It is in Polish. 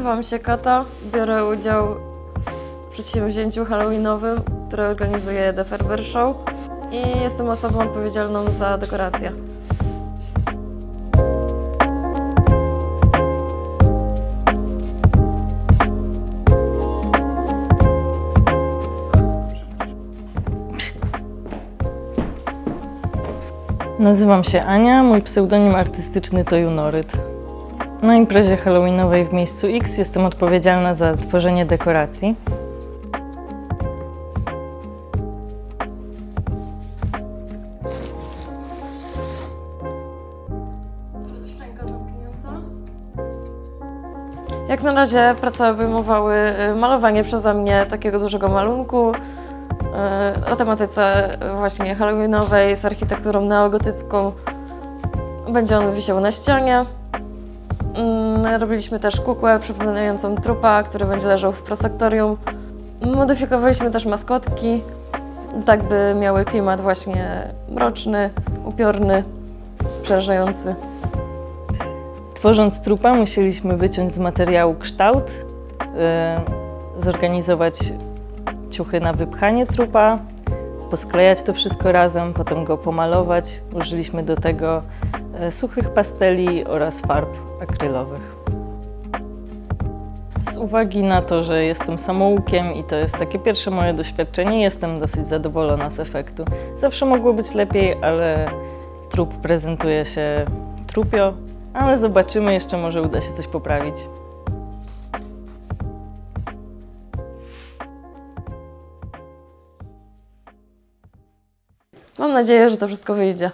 Nazywam się Kata, biorę udział w przedsięwzięciu halloweenowym, które organizuje The Ferber Show i jestem osobą odpowiedzialną za dekoracje. Nazywam się Ania, mój pseudonim artystyczny to Junoryt. Na imprezie halloweenowej w miejscu X jestem odpowiedzialna za tworzenie dekoracji. Jak na razie prace obejmowały y, malowanie przeze mnie takiego dużego malunku y, o tematyce właśnie halloweenowej z architekturą neogotycką. Będzie on wisiał na ścianie. Mm, Robiliśmy też kukłę przypominającą trupa, który będzie leżał w prosektorium. Modyfikowaliśmy też maskotki, tak by miały klimat właśnie mroczny, upiorny, przerażający. Tworząc trupa musieliśmy wyciąć z materiału kształt, yy, zorganizować ciuchy na wypchanie trupa, posklejać to wszystko razem, potem go pomalować. Użyliśmy do tego e, suchych pasteli oraz farb akrylowych. Z uwagi na to, że jestem samoukiem i to jest takie pierwsze moje doświadczenie, jestem dosyć zadowolona z efektu. Zawsze mogło być lepiej, ale trup prezentuje się trupio, ale zobaczymy, jeszcze może uda się coś poprawić. Mam nadzieję, że to wszystko wyjdzie.